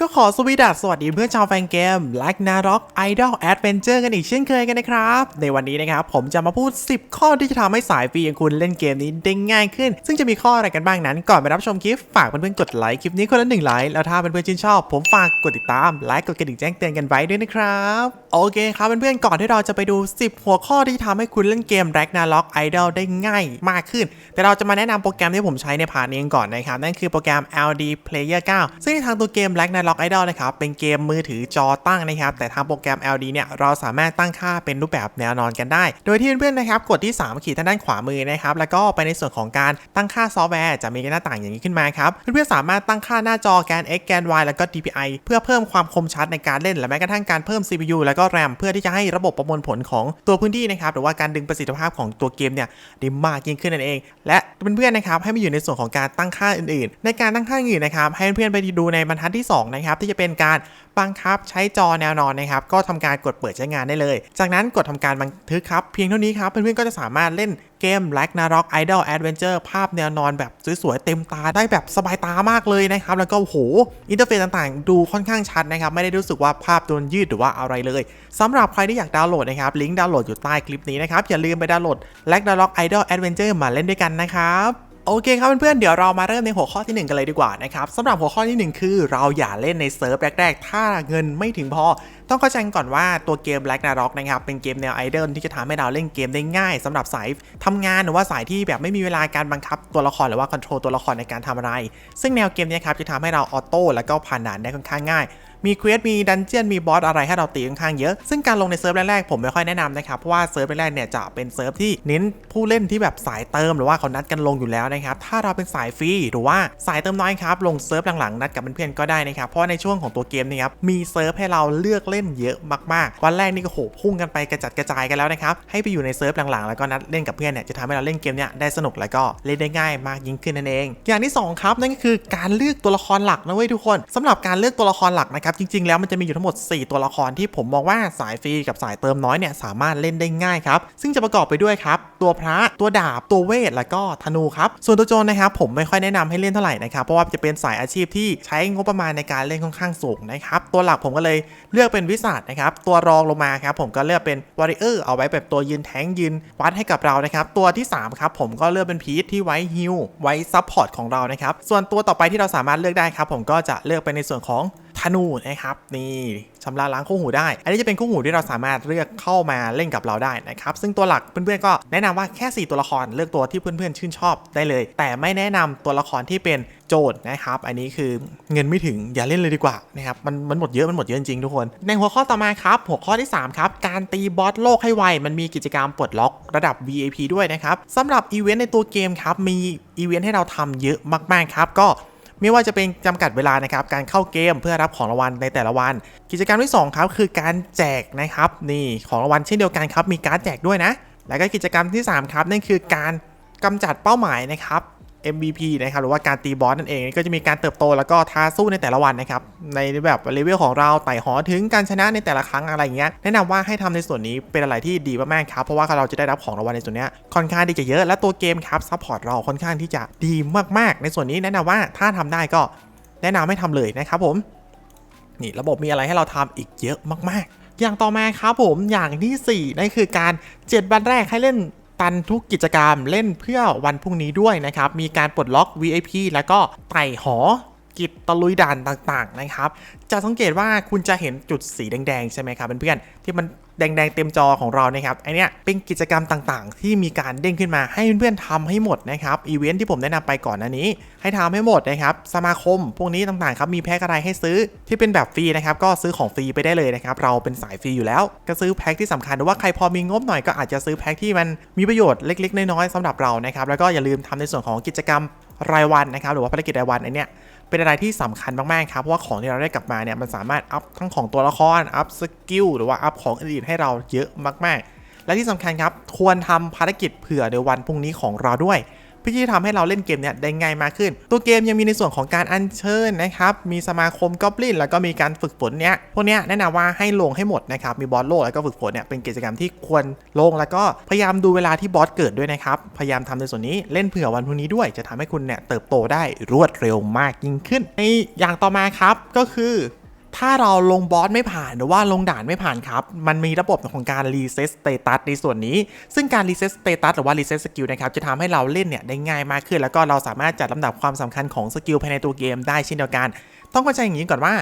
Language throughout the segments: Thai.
ก็ขอสวีดัสสวัสดีเพื่อนชาวแฟนเกม l a g n a r o k Idol Adventure กันอีกเช่นเคยกันนะครับ ในวันนี้นะครับ ผมจะมาพูด 10 ข้อที่จะทำให้สายฟรีอย่างคุณเล่นเกมนี้ได้ง่ายขึ้น ซึ่งจะมีข้ออะไรกันบ้างนั้น ก่อนไปรับชมคลิป ฝากเพื่อนๆกดไลค์คลิปนี้คนละหนึ่งไลค์แล้วถ้าเพื่อนๆชื่นชอบ ผมฝากกดติดตามไลค์กดกระดิ่งแจ้งเตือนกันไว้ด้วยนะครับโอเคครับเพื่อนๆก่อนที่เราจะไปดู 10 หัวข้อที่ทำให้คุณเล่นเกม Ragnarok Idol ได้ง่ายมากขึ้น แต่เราจะมาแนะนำโปรแกรมที่ผมใช้ในพาร์ทนี้ก่อนนะครับนั่นคือโปรแกรม LD Player 9 ซึ่งในทางตัวเกม Ragnarok Idol นะครับเป็นเกมมือถือจอตั้งนะครับแต่ทางโปรแกรม LD เนี่ยเราสามารถตั้งค่าเป็นรูปแบบแนวนอนกันได้ โดยที่เพื่อนๆนะครับกดที่ 3 ขีดทางด้านขวามือนะครับแล้วก็ไปในส่วนของการตั้งค่าซอฟต์แวร์จะมีหน้าต่างอย่างนี้ขึ้นมาครับเพื่อนๆสามารถตั้งค่าหน้าจอแกน X แกน Y แล้วก็ DPI เพื่อเพิ่มความคมชัดในการเล่นและแม้กระทั่งการเพิ่ม CPU แล้วก็ RAM เพื่อที่จะให้ระบบประมวลผลของตัวพื้นที่นะครับหรือว่าการดึงประสิทธิภาพของตัวเกมเนี่ยด้มากยิ่งขึ้นนั่นเอง และเพื่อนๆนะครับให้มาอยู่ในส่วนของการตั้งค่าอื่นๆ ในการตั้งค่าอื่นนะครับให้เพื่อนๆไปดูในบรรทัดที่สองนะครับที่จะเป็นการบังคับใช้จอแนวนอนนะครับก็ทำการกดเปิดใช้งานได้เลย จากนั้นกดทำการบันทึกครับ เพียงเท่านี้ครับเพื่อนๆก็จะสามารถเล่นเกม Ragnarok Idol Adventure ภาพแนวนอนแบบสวยๆเต็มตาได้แบบสบายตามากเลยนะครับ แล้วก็โหอินเทอร์เฟซต่างๆ ดูค่อนข้างชัดนะครับ ไม่ได้รู้สึกว่าภาพโดนยืดหรือว่าอะไรเลยสำหรับใครที่อยากดาวน์โหลดนะครับ ลิงก์ดาวน์โหลดอยู่ใต้คลิปนี้นะครับ อย่าลืมไปดาวน์โหลด Ragnarok Idol Adventure มาเล่นด้วยกันนะครับ โอเคครับเพื่อนๆเดี๋ยวเรามาเริ่มในหัวข้อทีหนึ่1 กันเลยดีกว่านะครับสำหรับหัวข้อทีหนึ่1 คือเราอย่าเล่นในเซิร์ฟแรกๆ ถ้าเงินไม่ถึงพอ ต้องเข้าใจก่อนว่าตัวเกม Black n a r o k นะครับเป็นเกมแนวไอดอลที่จะทำให้เราเล่นเกมได้ง่ายสำหรับสายทำงานหรือว่าสายที่แบบไม่มีเวลาการบังคับตัวละครหรือว่าคอนโทรลตัวละครในการทำอะไร ซึ่งแนวเกมนี้ครับจะทำให้เราออโต้แล้วก็ผ่านด่านได้ค่อนข้างง่าย มีเควสมีดันเจียนมีบอสอะไรให้เราตีค่อนข้างเยอะ ซึ่งการลงในเซิร์ฟแรกๆผมไม่ค่อยแนะนำนะครับเพราะว่าเซิร์ฟแรกๆเนี่ยจะเป็นเซิร์ฟที่เน้นผู้เล่นที่แบบสายเติมหรือว่าเขานัดกันลงอยู่แล้วนะครับถ้าเราเป็นสายฟรีหรือว่าสายเติมน้อยครับลงเซิร์ฟหลังๆนัดกับเพื่อนๆก็ได้นะครับเพราะในช่วงของตัวเกมนี่ครับมีเซิร์ฟให้เราเลือกเล่นเยอะมากๆ วันแรกนี่ก็โหพุ่งกันไปกระจัดกระจายกันแล้วนะครับให้ไปอยู่ในเซิร์ฟหลังๆแล้วก็นัดเล่นกับเพื่อนเนี่ยจะทำให้เราเล่นเกมเนี่ยได้สนุกแล้วก็เล่นได้ง่ายมากยิ่งขึ้นนั่นเอง อย่างที่สองครับนั่นก็คือการเลือกตัวละครหลักนะเว้ยทุกคนสำหรับการเลือกตัวละครหลักนะครับจริง ๆ แล้วมันจะมีอยู่ทั้งหมด 4 ตัวละครที่ผมมองว่าสายฟรีกับสายเติมน้อยเนี่ยสามารถเล่นได้ง่ายครับ ซึ่งจะประกอบไปด้วยครับตัวพระตัวดาบตัวเวทแล้วก็ธนูครับส่วนตัวโจรนะครับผมไม่ค่อยแนะนำให้เล่นเท่าไหร่นะครับเพราะว่าจะเป็นสายอาชีพที่ใช้งบประมาณในการเล่นค่อนข้างสูงนะครับตัวหลักผมก็เลยเลือกเป็นวิสัทนะครับตัวรองลงมาครับผมก็เลือกเป็นวอริเออร์เอาไว้แบบตัวยืนแทงยืนวัดให้กับเรานะครับตัวที่3ครับผมก็เลือกเป็นพีทที่ไว้ฮิลไว้ซับพอร์ตของเรานะครับส่วนตัวต่อไปที่เราสามารถเลือกได้ครับผมก็จะเลือกไปในส่วนของ ธนูนะครับนี่ชำระล้างคู่หูได้ อันนี้จะเป็นคู่หูที่เราสามารถเลือกเข้ามาเล่นกับเราได้นะครับซึ่งตัวหลักเพื่อนๆก็แนะนำว่าแค่ 4 ตัวละครเลือกตัวที่เพื่อนๆชื่นชอบได้เลย แต่ไม่แนะนำตัวละครที่เป็นโจทย์นะครับอันนี้คือเงินไม่ถึงอย่าเล่นเลยดีกว่านะครับมันมันหมดเยอะมันหมดเยอะจริงๆทุกคน ในหัวข้อต่อมาครับหัวข้อที่3ครับการตีบอสโลกให้ไวมันมีกิจกรรมปลดล็อกระดับ VIP ด้วยนะครับสำหรับอีเวนต์ในตัวเกมครับมีอีเวนต์ให้เราทำเยอะมากๆครับก็ ไม่ว่าจะเป็นจำกัดเวลานะครับการเข้าเกมเพื่อรับของรางวัลในแต่ละวัน กิจกรรมที่2ครับคือการแจกนะครับนี่ของรางวัลเช่นเดียวกันครับมีการดแจกด้วยนะ แล้วก็กิจกรรมที่3ครับนั่นคือการกำจัดเป้าหมายนะครับ MVP นะครับหรือว่าการตีบอสนั่นเองก็จะมีการเติบโตแล้วก็ท้าสู้ในแต่ละวันนะครับในแบบเลเวลของเราไต่หอถึงการชนะในแต่ละครั้งอะไรอย่างเงี้ยแนะนำว่าให้ทำในส่วนนี้เป็นอะไรที่ดีมากๆครับเพราะว่าเราจะได้รับของรางวัลในส่วนนี้ค่อนข้างที่จะเยอะและตัวเกมครับซัพพอร์ตเราค่อนข้างที่จะดีมากๆ ในส่วนนี้แนะนำว่าถ้าทำได้ก็แนะนำให้ทำเลยนะครับผมนี่ระบบมีอะไรให้เราทำอีกเยอะมากๆ อย่างต่อมาครับผมอย่างที่4นั่นคือการ 7 วันแรกให้เล่น ตันทุกกิจกรรมเล่นเพื่อวันพรุ่งนี้ด้วยนะครับ มีการปลดล็อก VIP แล้วก็ไต่หอกิจตะลุยด่านต่างๆนะครับ จะสังเกตว่าคุณจะเห็นจุดสีแดงๆ ใช่ไหมครับเพื่อนๆที่มัน แดงๆเต็มจอของเรานะครับไอเนี้ยเป็นกิจกรรมต่างๆ ที่มีการเด้งขึ้นมาให้เพื่อนๆทำให้หมดนะครับอีเวนท์ที่ผมแนะนำไปก่อนหน้านี้ ให้ทำให้หมดนะครับสมาคมพวกนี้ต่างๆครับมีแพ็คอะไรให้ซื้อที่เป็นแบบฟรีนะครับก็ซื้อของฟรีไปได้เลยนะครับเราเป็นสายฟรีอยู่แล้ว ก็ซื้อแพ็คที่สำคัญหรือว่าใครพอมีงบหน่อยก็อาจจะซื้อแพ็คที่มันมีประโยชน์เล็ก ๆ น้อยๆสำหรับเรานะครับแล้วก็อย่าลืมทำในส่วนของกิจกรรม รายวันนะครับหรือว่าภารกิจรายวันอันเนี้ยเป็นอะไรที่สำคัญมากๆครับเพราะว่าของที่เราได้กลับมาเนี่ยมันสามารถอัพทั้งของตัวละครอัพสกิลหรือว่าอัพของอื่นให้เราเยอะมากๆ และที่สำคัญครับควรทำภารกิจเผื่อในวันพรุ่งนี้ของเราด้วย ที่จะทำให้เราเล่นเกมเนี้ยได้ง่ายมากขึ้น ตัวเกมยังมีในส่วนของการอัญเชิญนะครับ มีสมาคมกอบลินแล้วก็มีการฝึกฝนเนี้ยพวกเนี้ยแนะนำว่าให้ลงให้หมดนะครับ มีบอสโลกแล้วก็ฝึกฝนเนี่ยเป็นกิจกรรมที่ควรลงแล้วก็พยายามดูเวลาที่บอสเกิดด้วยนะครับ พยายามทำในส่วนนี้เล่นเผื่อวันพรุ่งนี้ด้วย จะทำให้คุณเนี่ยเติบโตได้รวดเร็วมากยิ่งขึ้น ในอย่างต่อมาครับก็คือ ถ้าเราลงบอสไม่ผ่านหรือว่าลงด่านไม่ผ่านครับ มันมีระบบของการรีเซ็ตสเตตัสในส่วนนี้ ซึ่งการรีเซ็ตสเตตัสหรือว่ารีเซ็ตสกิลนะครับ จะทำให้เราเล่นเนี่ยได้ง่ายมากขึ้น แล้วก็เราสามารถจัดลำดับความสำคัญของสกิลภายในตัวเกมได้เช่นเดียวกัน ต้องเข้าใจอย่างนี้ก่อนว่า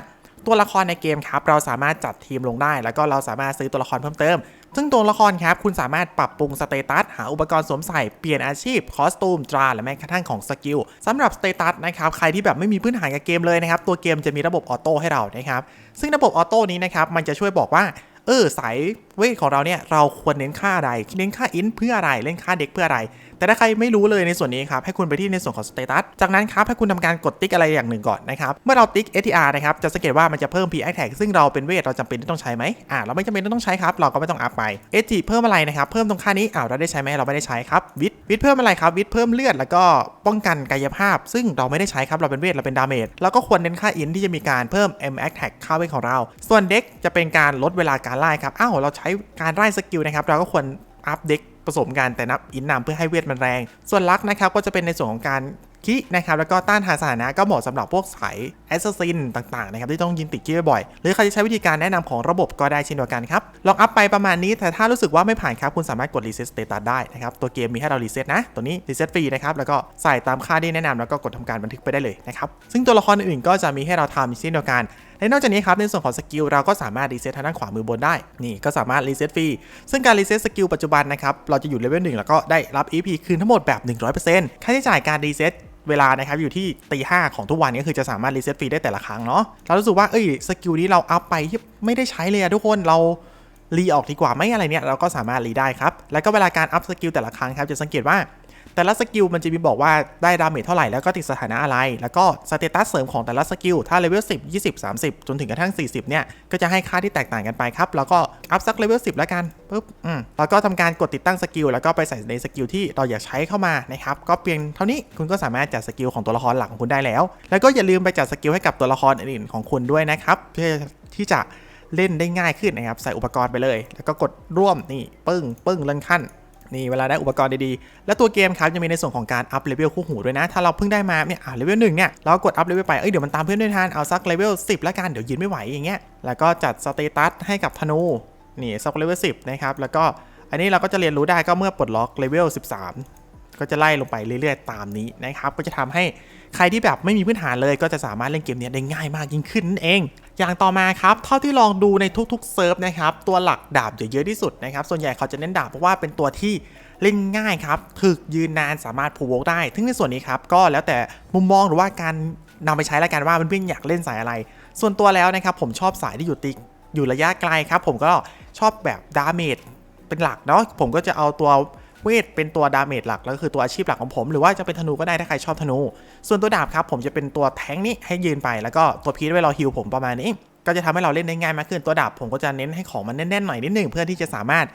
ตัวละครในเกมครับ เราสามารถจัดทีมลงได้ แล้วก็เราสามารถซื้อตัวละครเพิ่มเติม ซึ่งตัวละครครับคุณสามารถปรับปรุงสเตตัสหาอุปกรณ์สวมใส่เปลี่ยนอาชีพคอสตูมตราและแม้กระทั่งของสกิลสำหรับสเตตัสนะครับใครที่แบบไม่มีพื้นฐานกับเกมเลยนะครับตัวเกมจะมีระบบออโต้ให้เรานะครับซึ่งระบบออโต้นี้นะครับมันจะช่วยบอกว่าเออสายเวทของเราเนี่ยเราควรเน้นค่าอะไร เน้นค่าอินเพื่ออะไร เล่นค่าเด็กเพื่ออะไร แต่ถ้าใครไม่รู้เลยในส่วนนี้ครับ ให้คุณไปที่ในส่วนของสเตตัส จากนั้นครับ ให้คุณทำการกดติ๊กอะไรอย่างหนึ่งก่อนนะครับ เมื่อเราติ๊ก STR นะครับ จะสังเกตว่ามันจะเพิ่ม P Attack ซึ่งเราเป็นเวท เราจำเป็นที่ต้องใช้ไหมอ่าเราไม่จำเป็นต้องใช้ครับ เราก็ไม่ต้องอัพไป SG เพิ่มอะไรนะครับ เพิ่มตรงค่านี้อ้าวเราได้ใช้ไหมเราไม่ได้ใช้ครับ วิทวิทเพิ่มอะไรครับ วิทเพิ่มเลือดแล้วก็ป้องกันกายภาพ ซึ่งเราไม่ได้ใช้ครับ เราเป็นเวท เราเป็นดาเมจแล้วก็ควรเน้นค่าอินที่จะมีการเพิ่ม M Attack ค่าเวทของเรา ส่วนเด็กจะเป็นการลดเวลาการไล่ครับอ้าวเราใช้การไล่สกิลนะครับ เราก็ควรอัพเด็กผสมกันแต่นับอินนำเพื่อให้เวทมันแรง ส่วนลักนะครับก็จะเป็นในส่วนของการ คินะครับแล้วก็ต้านทานสถานะก็เหมาะสำหรับพวกสายแอสซัสซินต่างๆนะครับที่ต้องยิงติดกี้บ่อยๆหรือใครจะใช้วิธีการแนะนำของระบบก็ได้เช่นเดียวกันครับลองอัพไปประมาณนี้แต่ถ้ารู้สึกว่าไม่ผ่านครับคุณสามารถกดรีเซ็ตสเตตัสได้นะครับตัวเกมมีให้เรารีเซ็ตนะตัวนี้รีเซ็ตฟรีนะครับแล้วก็ใส่ตามค่าที่แนะนำแล้วก็กดทำการบันทึกไปได้เลยนะครับซึ่งตัวละครอื่นๆก็จะมีให้เราทำเช่นเดียวกันและนอกจากนี้ครับในส่วนของสกิลเราก็สามารถรีเซ็ตทางด้านขวามือบนได้นี่ก็สามารถรีเซ็ตฟรีซึ่งการรีเซ็ตสกิลปัจจุบันนะครับเราจะอยู่เลเวลหนึ่งแล้วก็ได้รับ EP คืนทั้งหมดแบบ 100%ค่าใช้จ่ายการรีเซ็ต เวลานะครับอยู่ที่ตีห้าของทุกวันนี้ก็คือจะสามารถรีเซ็ตฟรีได้แต่ละครั้งเนาะเรารู้สึกว่าเอ้ยสกิลนี้เราอัพไปที่ไม่ได้ใช้เลยอะทุกคนเรารีออกดีกว่าไม่อะไรเนี่ยเราก็สามารถรีได้ครับแล้วก็เวลาการอัพสกิลแต่ละครั้งครับจะสังเกตว่า แต่ละสกิลมันจะมีบอกว่าได้ดาเมจเท่าไหร่แล้วก็ติดสถานะอะไร แล้วก็สเตตัสเสริมของแต่ละสกิลถ้าเลเวล10 20 30 จนถึงกระทั่ง 40 เนี่ย ก็จะให้ค่าที่แตกต่างกันไปครับ แล้วก็อัพสักเลเวล10 แล้วกันปุ๊บอืมแล้วก็ทำการกดติดตั้งสกิลแล้วก็ไปใส่ในสกิลที่เราอยากใช้เข้ามานะครับก็เพียงเท่านี้คุณก็สามารถจัดสกิลของตัวละครหลักของคุณได้แล้ว แล้วก็อย่าลืมไปจัดสกิลให้กับตัวละครอื่นๆของคุณด้วยนะครับเพื่อที่จะเล่นได้ง่ายขึ้นนะครับ ใส่อุปกรณ์ไปเลย แล้วก็กดร่วมนี่ ปึ้ง ปึ้งเลื่อนขั้น นี่เวลาได้อุปกรณ์ดีๆ แล้วตัวเกมครับยังมีในส่วนของการอัพเลเวลคู่หูด้วยนะ ถ้าเราเพิ่งได้มาเนี่ยอ่าเลเวลหนึ่งเนี่ยเรากดอัพเลเวลไป เอ้ยเดี๋ยวมันตามเพื่อนด้วยทันเอาสักเลเวล10แล้วกันเดี๋ยวยืนไม่ไหวอย่างเงี้ย แล้วก็จัดสเตตัสให้กับธนูนี่สักเลเวลสิบนะครับ แล้วก็อันนี้เราก็จะเรียนรู้ได้ก็เมื่อปลดล็อกเลเวล13 ก็จะไล่ลงไปเรื่อยๆ ตามนี้นะครับ ก็จะทำให้ใครที่แบบไม่มีพื้นฐานเลย ก็จะสามารถเล่นเกมนี้ได้ง่ายมากยิ่งขึ้นนั่นเอง อย่างต่อมาครับ เท่าที่ลองดูในทุกๆเซิร์ฟนะครับ ตัวหลักดาบจะเยอะที่สุดนะครับ ส่วนใหญ่เขาจะเน้นดาบเพราะว่าเป็นตัวที่เล่นง่ายครับถึกยืนนานสามารถผูวกได้ซึ่งในส่วนนี้ครับ ก็แล้วแต่มุมมองหรือว่าการนำไปใช้ละกันว่าเพื่อนๆอยากเล่นสายอะไร ส่วนตัวแล้วนะครับผมชอบสายที่อยู่ติอยู่ระยะไกลครับ ผมก็ชอบแบบดาเมจเป็นหลักเนาะผมก็จะเอาตัว เวทเป็นตัวดาเมจหลักแล้วก็คือตัวอาชีพหลักของผม หรือว่าจะเป็นธนูก็ได้ถ้าใครชอบธนู ส่วนตัวดาบครับผมจะเป็นตัวแทงนี้ให้ยืนไปแล้วก็ตัวพีทไว้รอฮิลผมประมาณนี้ ก็จะทำให้เราเล่นได้ง่ายมากขึ้นตัวดาบผมก็จะเน้นให้ของมันแน่นๆหน่อยนิดนึงเพื่อที่จะสามารถ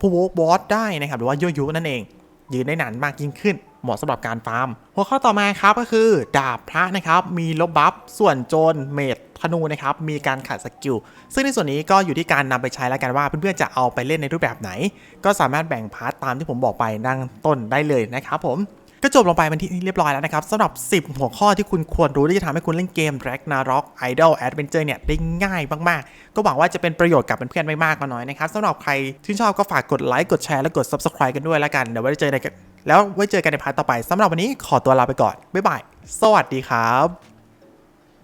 พูวกบอสได้นะครับหรือว่ายั่วยุนั่นเอง ยืนได้นานมากยิ่งขึ้น เหมาะสำหรับการฟาร์ม หัวข้อต่อมาครับก็คือ ดาบพระนะครับ มีลบบัฟ ส่วนโจรเมดธนูนะครับมีการขัดสกิล ซึ่งในส่วนนี้ก็อยู่ที่การนำไปใช้แล้วกันว่าเพื่อนๆจะเอาไปเล่นในรูปแบบไหน ก็สามารถแบ่งพาร์ตตามที่ผมบอกไปดังต้นได้เลยนะครับผม ก็จบลงไปเป็นที่เรียบร้อยแล้วนะครับสำหรับ 10 หัวข้อที่คุณควรรู้ที่จะทำให้คุณเล่นเกม Ragnarok Idol Adventure เนี่ยได้ง่ายมากๆ ก็หวังว่าจะเป็นประโยชน์กับเพื่อนๆไม่มากก็น้อยนะครับสำหรับใครที่ชอบก็ฝากกดไลค์กดแชร์และกด Subscribe กันด้วยแล้วกันเดี๋ยวไว้เจอกันแล้วไว้เจอกันในพาร์ทต่อไปสำหรับวันนี้ขอตัวลาไปก่อนบ๊ายบายสวัสดีครับ